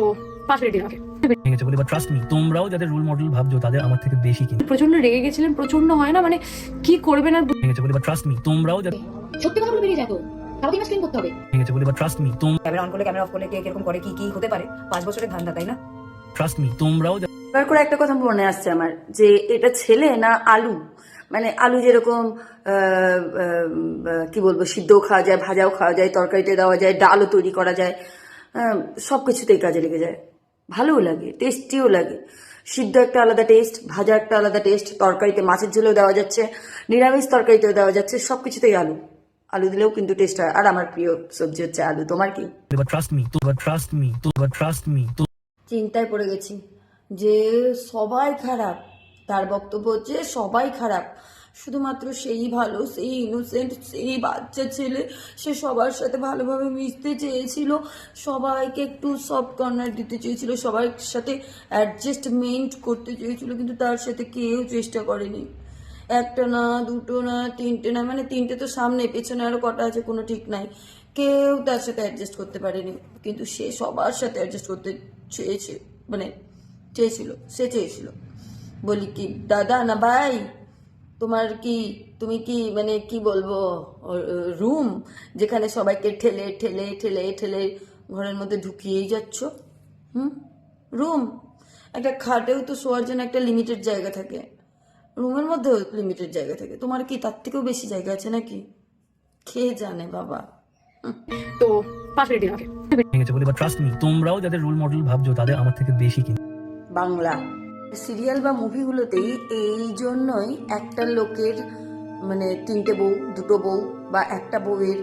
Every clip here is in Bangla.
তো পাঁচ মিনিট দিন আমাকে ভেঙেছে বলে বা ট্রাস্ট মি তোমরাও যাদের রোল মডেল ভাবছ তাদের আমার থেকে বেশি কিন্তু। প্রচণ্ড রেগে গেছিলেন প্রচণ্ড হয় না? মানে কি করবেন আর ভেঙেছে বলে বা ট্রাস্ট মি তোমরাও যাদের সত্যি কথাগুলো বেরিয়ে যায় তো। তাও ক্লিন করতে হবে। ভেঙেছে বলে বা ট্রাস্ট মি তোম ক্যামেরা অন করলে ক্যামেরা অফ করলে কে কীরকম করে কি কি হতে পারে? পাঁচ বছরের ধান্দা তাই না? ট্রাস্ট মি তোমরাও করে একটা কথা মনে আসছে আমার যে এটা ছেলে না আলু? মানে আলু যেরকম কি বলব সিদ্ধও খাওয়া যায় ভাজাও খাওয়া যায় তরকারিতে দেওয়া যায় ডালও তৈরি করা যায় সব কিছুতেই কাজে লেগে যায়। ভালোও লাগে টেস্টিও লাগে। সিদ্ধ একটা আলাদা টেস্ট ভাজা একটা আলাদা টেস্ট তরকারিতে মাছের ঝোলেও দেওয়া যাচ্ছে নিরামিষ তরকারিতেও দেওয়া যাচ্ছে সব কিছুতেই আলু। আলু দিলেও কিন্তু টেস্ট হয়। আর আমার প্রিয় সবজি হচ্ছে আলু। তোমার কি? চিন্তায় পড়ে গেছি যে সবাই খারাপ তার বক্তব্য হচ্ছে সবাই খারাপ। শুধুমাত্র সেই ভালো, সেই ইনোসেন্ট সেই বাচ্চা ছেলে, সে সবার সাথে ভালোভাবে মিশতে চেয়েছিল। সবাইকে একটু সফট কর্নার দিতে চেয়েছিল সবার সাথে অ্যাডজাস্টমেন্ট করতে চেয়েছিল, কিন্তু তার সাথে কেউ চেষ্টা করেনি। একটা না, দুটো না, তিনটে না মানে তিনটে তো সামনে, পেছনে আরও কটা আছে, কোনো ঠিক নাই। কেউ তার সাথে অ্যাডজাস্ট করতে পারেনি, কিন্তু সে সবার সাথে অ্যাডজাস্ট করতে চেয়েছে মানে চেয়েছিল, সে চেয়েছিল। বলি কি, দাদা না ভাই? তোমার কি তুমি কি মানে কি বলব রুম যেখানে সবাইকে ঠেলে ঠেলে ঠেলে ঠেলে ঘরের মধ্যে ঢুকিয়েই যাচ্ছ? হুম? রুম একটা খাটেও তো শোয়ার জন্য একটা লিমিটেড জায়গা থাকে। রুমের মধ্যেও লিমিটেড জায়গা থাকে। তোমার কি তার থেকেও বেশি জায়গা আছে নাকি? খেয়ে জানে বাবা। তো পাঁচ মিনিট দিন আমাকে ভেঙেছে বলে বা ট্রাস্ট মি তোমরাও যাদের রোল মডেল ভাবছ তাদের আমার থেকে বেশি কিন্তু বাংলা। সিরিয়াল বা মুভিগুলোতেই এই জন্যই একটা লোকের মানে তিনটে বউ দুটো বউ বা একটা বউয়ের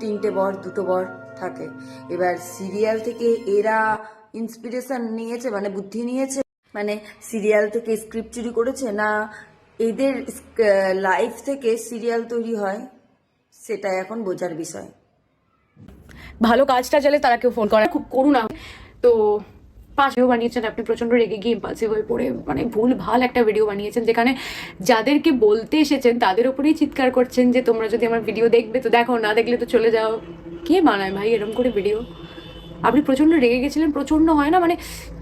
তিনটে বর দুটো বর থাকে। এবার সিরিয়াল থেকে এরা ইন্সপিরেশন নিয়েছে মানে বুদ্ধি নিয়েছে মানে সিরিয়াল থেকে স্ক্রিপ্ট চুরি করেছে না এদের লাইফ থেকে সিরিয়াল তৈরি হয় সেটা এখন বোঝার বিষয়। ভালো কাজটা চলে তারা কেউ ফোন করে খুব করুণা। তো পাঁচ ভিডিও বানিয়েছেন আপনি প্রচণ্ড রেগে গিয়ে ইম্পালসিভ হয়ে পড়ে মানে ভুল ভালো একটা ভিডিও বানিয়েছেন যেখানে যাদেরকে বলতে এসেছেন তাদের উপরেই চিৎকার করছেন যে তোমরা যদি আমার ভিডিও দেখবে তো দেখো না দেখলে তো চলে যাও। কে বানায় ভাই এরকম করে ভিডিও আপনি প্রচণ্ড রেগে গেছিলেন প্রচণ্ড হয় না? মানে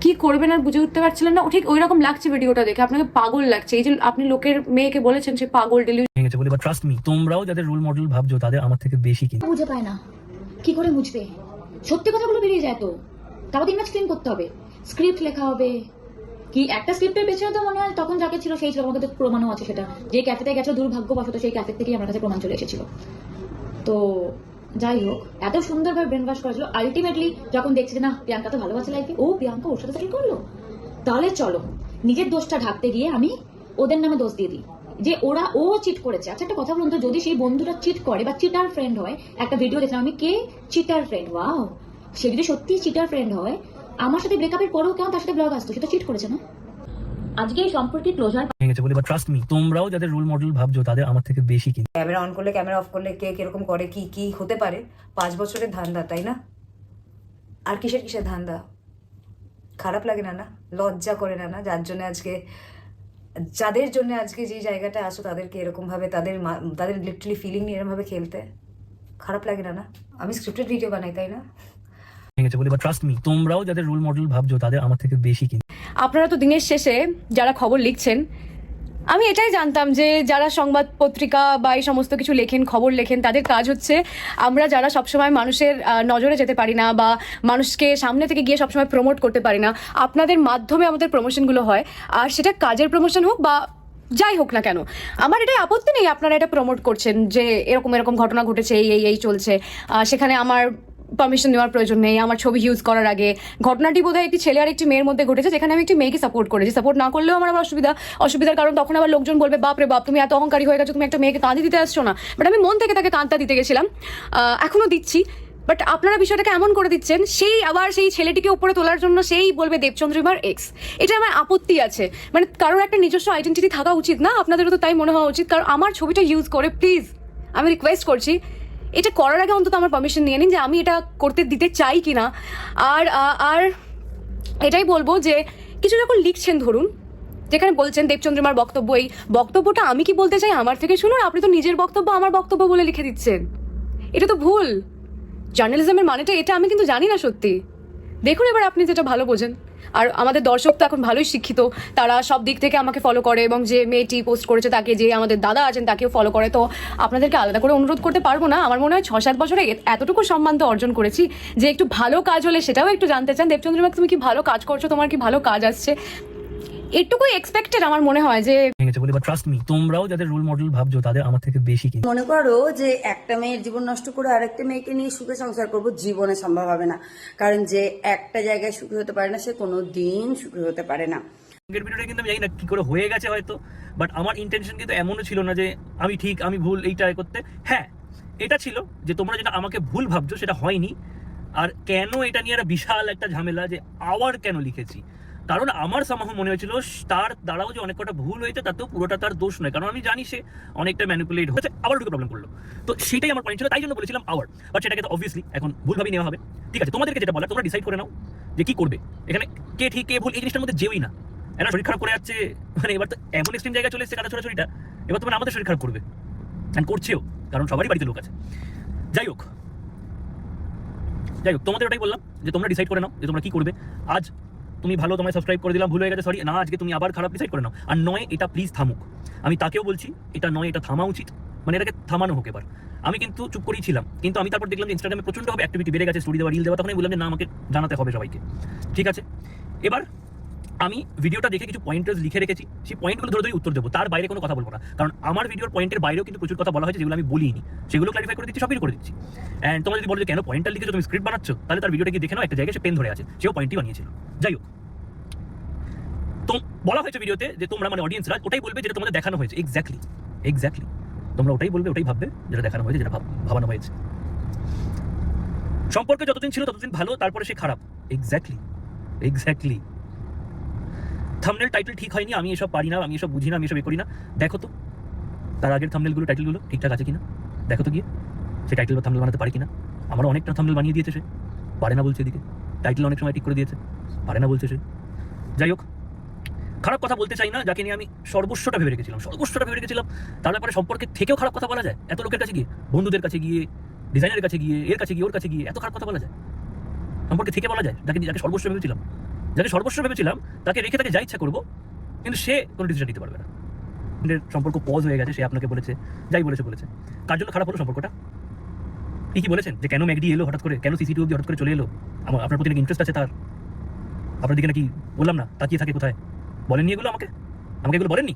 কি করবেন আর বুঝে উঠতে পারছিলেন না? ঠিক ওই রকম লাগছে ভিডিওটা দেখে আপনাকে পাগল লাগছে। এই যে আপনি লোকের মেয়েকে বলেছেন সে পাগল ডেলিভারি ভেঙেছে বলে বা ট্রাস্ট মি তোমরাও যাদের রোল মডেল ভাবছ তাদের আমার থেকে বেশি কিন্তু। বুঝে পায় না। কি করে মুছবে সত্যি কথাগুলো বেরিয়ে যায় তো। তাও তিন মাস ক্লিন করতে হবে। স্ক্রিপ্ট লেখা হবে। কি একটা স্ক্রিপ্টের পেছনে তো মনে হয় তখন যাকে ছিল সেই ছিল। আমার কাছে প্রমাণও আছে সেটা। যে ক্যাফেতে গেছো দুর্ভাগ্যবশত সেই ক্যাফে থেকেই আমার কাছে প্রমাণ চলে এসেছিল। তো যাই হোক, এত সুন্দরভাবে ব্রেন ওয়াশ করেছিল আলটিমেটলি যখন দেখছি যে না, প্রিয়াঙ্কা তো ভালোবাসে লাইফে ও, প্রিয়াঙ্কা ওর সাথে সেটেল করল? তাহলে চলো, নিজের দোষটা ঢাকতে গিয়ে আমি ওদের নামে দোষ দিয়ে দিই। যে ওরা, ও চিট করেছে। আচ্ছা একটা কথা বলুন তো, যদি সেই বন্ধুরা চিট করে বা চিটার ফ্রেন্ড হয়, একটা ভিডিও দেখলাম আমি, কে? চিটার ফ্রেন্ড ওয়াও সে যদি সত্যি চিটার ফ্রেন্ড হয় আমার সাথে ব্রেকআপের পরেও কেন তার সাথে ব্লগ আসতো? সেটা চিট করেছে না? আজকে এই সম্পর্কে ক্লোজার ভেঙেছে বলে বা ট্রাস্ট মি তোমরাও যাদের রোল মডেল ভাবছ তাদের আমার থেকে বেশি কিন্তু ক্যামেরা অন করলে ক্যামেরা অফ করলে কে কীরকম করে কি কি হতে পারে? পাঁচ বছরের ধান্দা তাই না? আর কিসের কিসের ধান্দা? খারাপ লাগে না না? লজ্জা করে না না? যার জন্য আজকে যাদের জন্য আজকে যে জায়গাটা আসো তাদেরকে এরকমভাবে তাদের মা- তাদের লিটারালি ফিলিং নিয়ে এরকমভাবে খেলতে খারাপ লাগে না না? আমি স্ক্রিপ্টেড ভিডিও বানাই তাই না? ভেঙেছে বা ট্রাস্ট মি তোমরাও যাদের রোল মডেল ভাবছ, তাদের আমার থেকে বেশি কিন্তু। আপনারা তো দিনের শেষে যারা খবর লিখছেন, আমি এটাই জানতাম যে যারা সংবাদ পত্রিকা বা এই সমস্ত কিছু লেখেন, খবর লেখেন, তাদের কাজ হচ্ছে আমরা যারা সবসময় মানুষের নজরে যেতে পারি না বা মানুষকে সামনে থেকে গিয়ে সবসময় প্রমোট করতে পারি না, আপনাদের মাধ্যমে আমাদের প্রমোশনগুলো হয়। আর সেটা কাজের প্রমোশন হোক বা যাই হোক না কেন, আমার এটাই আপত্তি নেই আপনারা এটা প্রমোট করছেন যে এরকম এরকম ঘটনা ঘটেছে, এই এই চলছে। সেখানে আমার পারমিশন নেওয়ার প্রয়োজন নেই আমার ছবি ইউজ করার আগে। ঘটনাটি বোধহয় একটি ছেলে আর একটি মেয়ের মধ্যে ঘটেছে যেখানে আমি একটি মেয়েকে সাপোর্ট করেছি। সাপোর্ট না করলেও আমার আবার অসুবিধা অসুবিধার কারণ তখন আবার লোকজন বলবে বাপরে বাপ তুমি এত অহংকারী হয়ে গেছো তুমি একটা মেয়েকে কাঁদি দিতে আসছো না। বাট আমি মন থেকে তাকে কাঁদটা দিতে গেছিলাম। আহ, এখনও দিচ্ছি বাট আপনারা বিষয়টাকে এমন করে দিচ্ছেন সেই আবার সেই ছেলেটিকে উপরে তোলার জন্য সেই বলবে দেবচন্দ্রিমার এক্স এটা আমার আপত্তি আছে। মানে কারোর একটা নিজস্ব আইডেন্টিটি থাকা উচিত না আপনাদেরও তো তাই মনে হওয়া উচিত। কারণ আমার ছবিটা ইউজ করে প্লিজ আমি রিকোয়েস্ট করছি এটা করার আগে অন্তত আমার পারমিশন নিয়ে নিন যে আমি এটা করতে দিতে চাই কি না আর আর এটাই বলব যে কিছু যখন লিখছেন ধরুন, যেখানে বলছেন দেবচন্দ্রমার বক্তব্য, এই বক্তব্যটা আমি কি বলতে চাই আমার থেকে শুনুন, আপনি তো নিজের বক্তব্য, আমার বক্তব্য বলে লিখে দিচ্ছেন। এটা তো ভুল। জার্নালিজমের মানেটা এটা আমি কিন্তু জানি না সত্যি। দেখুন এবার আপনি যেটা ভালো বোঝেন। আর আমাদের দর্শক তো এখন ভালোই শিক্ষিত। তারা সব দিক থেকে আমাকে ফলো করে এবং যে মেয়েটি পোস্ট করেছে তাকে, যে আমাদের দাদা আছেন তাকেও ফলো করে। তো আপনাদেরকে আলাদা করে অনুরোধ করতে পারব না। আমার মনে হয় ছ সাত বছরে এতটুকু সম্মান তো অর্জন করেছি যে একটু ভালো কাজ হলে সেটাও একটু জানতে চান। দেবচন্দ্রিমা তুমি কি ভালো কাজ করছ? তোমার কি ভালো কাজ আসছে? এটুকুই এক্সপেক্টেড আমার মনে হয় যে ভেঙেছে বলে বা ট্রাস্ট মি তোমরাও যাদের রোল মডেল ভাবছ তাদের আমার থেকে বেশি কিন্তু। মনে করো যে একটা মেয়ের জীবন নষ্ট করে আরেকটা মেয়েকে নিয়ে সুখে সংসার করব জীবনে সম্ভব হবে না। কারণ যে একটা জায়গায় সুখী হতে পারে না সে কোনো দিন সুখী হতে পারে না। আগের ভিডিওটা কিন্তু আমি জানি না কি করে হয়ে গেছে হয়তো বাট আমার ইন্টেনশন কিন্তু এমনও ছিল না যে আমি ঠিক আমি ভুল এইটা করতে। হ্যাঁ এটা ছিল যে তোমরা যেটা আমাকে ভুল ভাবছ সেটা হয়নি। আর কেন এটা নিয়ে একটা বিশাল একটা ঝামেলা যে আওয়ার কেন লিখেছি? কারণ আমার সামাহ মনে হয়েছিল তার দ্বারাও যে অনেক কটা ভুল হয়েছে, তাতেও পুরোটা তার দোষ নয়। কারণ আমি জানি সে অনেকটা ম্যানিপুলেট হয়েছে, আবার ঢুকে প্রবলেম করল। তো সেটাই আমার পয়েন্ট ছিল, তাই জন্য বলেছিলাম আওয়ার বাট সেটাকে তো অবভিয়াসলি এখন ভুলভাবেই নেওয়া হবে। ঠিক আছে, তোমাদেরকে যেটা বলার, তোমরা ডিসাইড করে নাও যে কি করবে। এখানে কে ঠিক, কে ভুল, এই জিনিসটার মধ্যে যেওই না। এরা শরীর খারাপ করে যাচ্ছে মানে এবার তো এমন এক্সট্রিম জায়গায় চলে এসেছে কাটা ছোড়াছড়িটা এবার তোমার আমাদের শরীর খারাপ করবে। অ্যান্ড করছেও, কারণ সবারই বাড়িতে লোক আছে। যাই হোক যাই হোক, তোমাদের ওটাই বললাম যে তোমরা ডিসাইড করে নাও যে তোমরা কি করবে। আজ তুমি ভালো, তোমায় সাবস্ক্রাইব করে দিলাম, ভুল হয়ে গেছে সরি না, আজকে তুমি আবার খারাপ ডিসাইড করে নাও। আর নয়, এটা প্লিজ থামুক। আমি তাকেও বলছি, এটা নয়, এটা থামা উচিত। মানে এটাকে থামানো হোক এবার। আমি কিন্তু চুপ করেই ছিলাম, কিন্তু আমি তারপর দেখলাম ইনস্টাগ্রামে প্রচণ্ডভাবে অ্যাক্টিভিটি বেড়ে গেছে স্টোরি দেওয়া রিল দেওয়া, তখন আমি বললাম যে, না, আমাকে জানাতে হবে সবাইকে। ঠিক আছে? এবার আমি ভিডিওটা দেখে কিছু পয়েন্টার্স লিখে রেখেছি, সেই পয়েন্টগুলো ধরে ধরে উত্তর দেবো। তার বাইরে কোনো কথা বলব না। কারণ আমার ভিডিওর পয়েন্টের বাইরেও কিন্তু প্রচুর কথা বলা হয়েছে, যেগুলো আমি বলিনি। সেগুলো ক্লারিফাই করে দিচ্ছি সবই করে দিচ্ছি। অ্যান্ড তোমরা যদি বলো যে কেন পয়েন্টার লিখেছো, তুমি স্ক্রিপ্ট বানাচ্ছ, তাহলে তার ভিডিওটা গিয়ে দেখে নাও, একটা জায়গায় সে পেন ধরে আছে, সেও পয়েন্টই বানিয়েছিল। যাই হোক। তো বলা হয়েছে ভিডিওতে যে তোমরা মানে অডিয়েন্সরা ওটাই বলবে যেটা তোমাদের দেখানো হয়েছে। এক্স্যাক্টলি এক্স্যাক্টলি তোমরা ওটাই বলবে, ওটাই ভাববে যেটা দেখানো হয়েছে, যেটা ভাব- ভাবানো হয়েছে। সম্পর্কে যতদিন ছিল ততদিন ভালো, তারপরে সে খারাপ। এক্স্যাক্টলি এক্স্যাক্টলি থামনেল টাইটেল ঠিক হয়নি, আমি এসব পারি না, আমি এসব বুঝি না, আমি এসব করি না। দেখো তো, তার আগের থামনেলগুলো টাইটেলগুলো ঠিকঠাক আছে কিনা? দেখো তো গিয়ে, সে টাইটেল বা থামনেল বানাতে পারে কিনা? আমার অনেকটা থামনেল বানিয়ে দিয়েছে সে। পারে না বলছে এদিকে। টাইটেল অনেক সময় ঠিক করে দিয়েছে, পারে না বলছে সে। যাই হোক, খারাপ কথা বলতে চাই না, যাকে নিয়ে আমি সর্বস্বটা ভেবে রেখেছিলাম, সর্বস্বটা ভেবে রেখেছিলাম। তার ব্যাপারে সম্পর্কে থেকেও খারাপ কথা বলা যায়। এত লোকের কাছে গিয়ে, বন্ধুদের কাছে গিয়ে ডিজাইনের কাছে গিয়ে, এর কাছে গিয়ে, ওর কাছে গিয়ে, এত খারাপ কথা বলা যায়। সম্পর্কে থেকে বলা যায়, যাকে যাকে সর্বস্ব ভেবেছিলাম। যাকে সর্বস্ব ভেবেছিলাম, তাকে রেখে তাকে যা ইচ্ছা করব, কিন্তু সে কোনো ডিসিশন নিতে পারবে না। সম্পর্ক পজ হয়ে গেছে, সে আপনাকে বলেছে, যাই বলেছে বলেছে। কার জন্য খারাপ হলো সম্পর্কটা? কি বলেছেন? যে কেন ম্যাগডি এলো হঠাৎ করে? কেন সিসিটিভি অব্দি হঠাৎ করে চলে এলো? আমার আপনার প্রতি নাকি ইন্টারেস্ট আছে তার? আপনার দিকে নাকি বললাম না, তাকিয়ে থাকে কোথায়? বলেননি এগুলো আমাকে? আমাকে এগুলো বলেননি?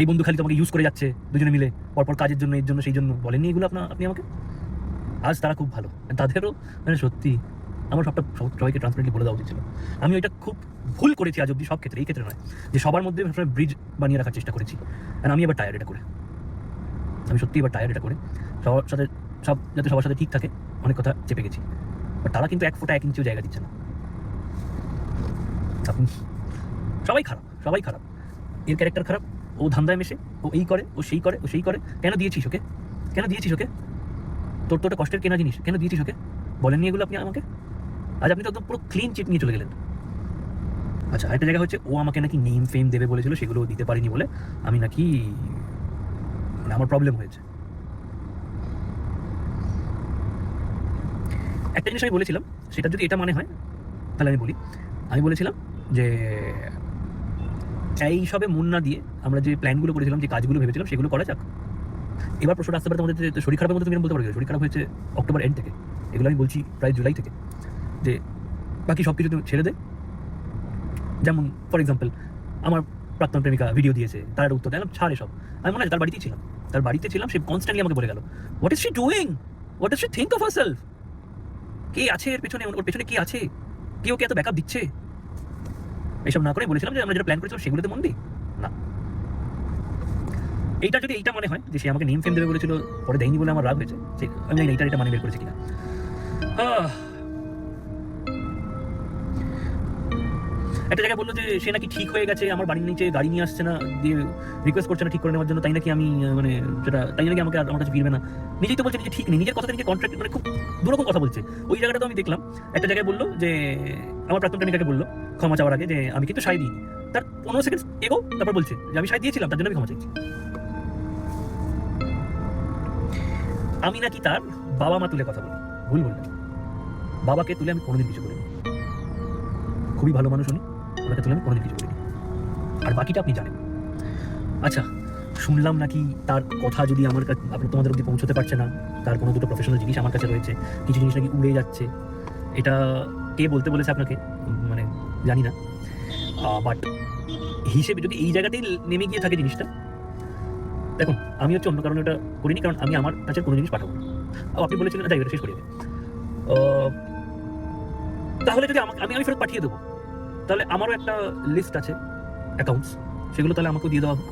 এই বন্ধু খালি তোমাকে ইউজ করে যাচ্ছে, দুজনে মিলে, পরপর কাজের জন্য, এর জন্য, সেই জন্য। বলেননি এগুলো আপনার আপনি আমাকে? আজ তারা খুব ভালো। তাদেরও মানে সত্যি। আমার সবটা সব- সবাইকে ট্রান্সপারেন্টলি বলে দেওয়া উচিত ছিল। আমি ওইটা খুব ভুল করেছি আজ অব্দি সব ক্ষেত্রে, এই ক্ষেত্রে নয়। যে সবার মধ্যে ব্রিজ বানিয়ে রাখার চেষ্টা করেছি। আর আমি এবার টায়ার এটা করে। আমি সত্যি এবার টায়ার এটা করে। সবার সাথে, সব, যাতে সবার সাথে ঠিক থাকে, অনেক কথা চেপে গেছি। বাট তারা কিন্তু এক ফোঁটা, এক ইঞ্চিও জায়গা দিচ্ছে না। সবাই খারাপ সবাই খারাপ। এর ক্যারেক্টার খারাপ। ও ধান্দায় মেশে, ও এই করে, ও সেই করে, ও সেই করে। কেন দিয়েছিস ওকে? কেন দিয়েছিস ওকে? তোর তো ওটা কষ্টের কেনা জিনিস। কেন দিয়েছিস ওকে? বলেননি এগুলো আপনি আমাকে? আজ আপনি তো একদম পুরো ক্লিন চিট নিয়ে চলে গেলেন। আচ্ছা আরেকটা জায়গা হচ্ছে, ও আমাকে নাকি নেম ফেম দেবে বলেছিল, সেগুলো দিতে পারিনি বলে আমি নাকি মানে আমার প্রবলেম হয়েছে। একটা জিনিস আমি বলেছিলাম, সেটা যদি এটা মানে হয়, তাহলে আমি বলি। আমি বলেছিলাম যে, এই সবে মন না দিয়ে আমরা যে প্ল্যানগুলো করেছিলাম, যে কাজগুলো ভেবেছিলাম, সেগুলো করা যাক। এবার প্রশ্নটা আসতে পারে তোমাদের শরীর খারাপের মধ্যে তুমি বলতে পারো শরীর খারাপ হয়েছে অক্টোবর এন্ড থেকে। এগুলো আমি বলছি প্রায় জুলাই থেকে। যে বাকি সব কিছু ছেড়ে দে। যেমন ফর এক্সাম্পল আমার প্রাক্তন প্রেমিকা ভিডিও দিয়েছে, তার উত্তর দিলাম ছাড়ে সব আমি মনে হয় তার বাড়িতেই ছিলাম। তার বাড়িতে ছিলাম, সে কনস্ট্যান্টলি আমাকে বলে গেল what is she doing what is she think of herself কে আছে এর পেছনে? ওর পেছনে কে আছে? কে ওকে এত ব্যাকআপ দিচ্ছে? এইসব না করে বলেছিলাম যে, আমরা যেটা প্ল্যান করেছিলাম সেগুলোতে মন দিই? না। এইটা যদি এইটা মনে হয় যে সে আমাকে নেম ফেম দেবে বলেছিল, পরে দেয়নি বলে আমার রাগ হয়েছে আমি এইটা এটা মানে বের করেছে কিনা। একটা জায়গায় বলল যে সে নাকি ঠিক হয়ে গেছে, আমার বাড়ির নিচে গাড়ি নিয়ে আসছে না, দিয়ে রিকোয়েস্ট করছে না ঠিক করে নেওয়ার জন্য, তাই নাকি আমি মানে সেটা, তাই নাকি আমাকে আমার কাছে ফিরবে না। নিজেই তো বলছে নিজে ঠিক নেই, নিজের কথা নিজে কন্ট্রাক্ট মানে খুব দুরকম কথা বলছে। ওই জায়গাটা তো আমি দেখলাম। একটা জায়গায় বলল যে, আমার প্রাক্তন প্রেমিকাকে বলল ক্ষমা চাওয়ার আগে যে, আমি কিন্তু সাই দিইনি। তার পনেরো সেকেন্ড এগো, তারপর বলছে যে, আমি সাই দিয়েছিলাম, তার জন্য আমি ক্ষমা চাইছি। আমি নাকি তার বাবা মা তুলে কথা বলি, ভুল বললাম। বাবাকে তুলে আমি কোনোদিন কিছু করিনি। খুবই ভালো মানুষ উনি। ওনাকে তুলে আমি কোনোদিন কিছু করিনি। আর বাকিটা আপনি জানেন। আচ্ছা শুনলাম নাকি তার কথা যদি আমার কাছে আপনি তোমাদের অব্দি পৌঁছতে পারছে না, তার কোনো দুটো প্রফেশনাল জিনিস আমার কাছে রয়েছে, কিছু জিনিস নাকি উড়ে যাচ্ছে। এটা কে বলতে বলেছে আপনাকে? মানে জানি না। বাট হিসেবে যদি এই জায়গাতেই নেমে গিয়ে থাকে জিনিসটা, দেখুন, আমি হচ্ছে অন্য কারণে ওটা করিনি, কারণ আমি আমার কাছে কোনো জিনিস পাঠাবো। আপনি বলেছিলেন ওটা শেষ করিয়ে তাহলে যদি আমাকে আমি আমি ফেরত পাঠিয়ে দেবো। তাহলে আমারও একটা লিস্ট আছে অ্যাকাউন্টস সেগুলো তাহলে আমাকেও দিয়ে দেওয়া হোক।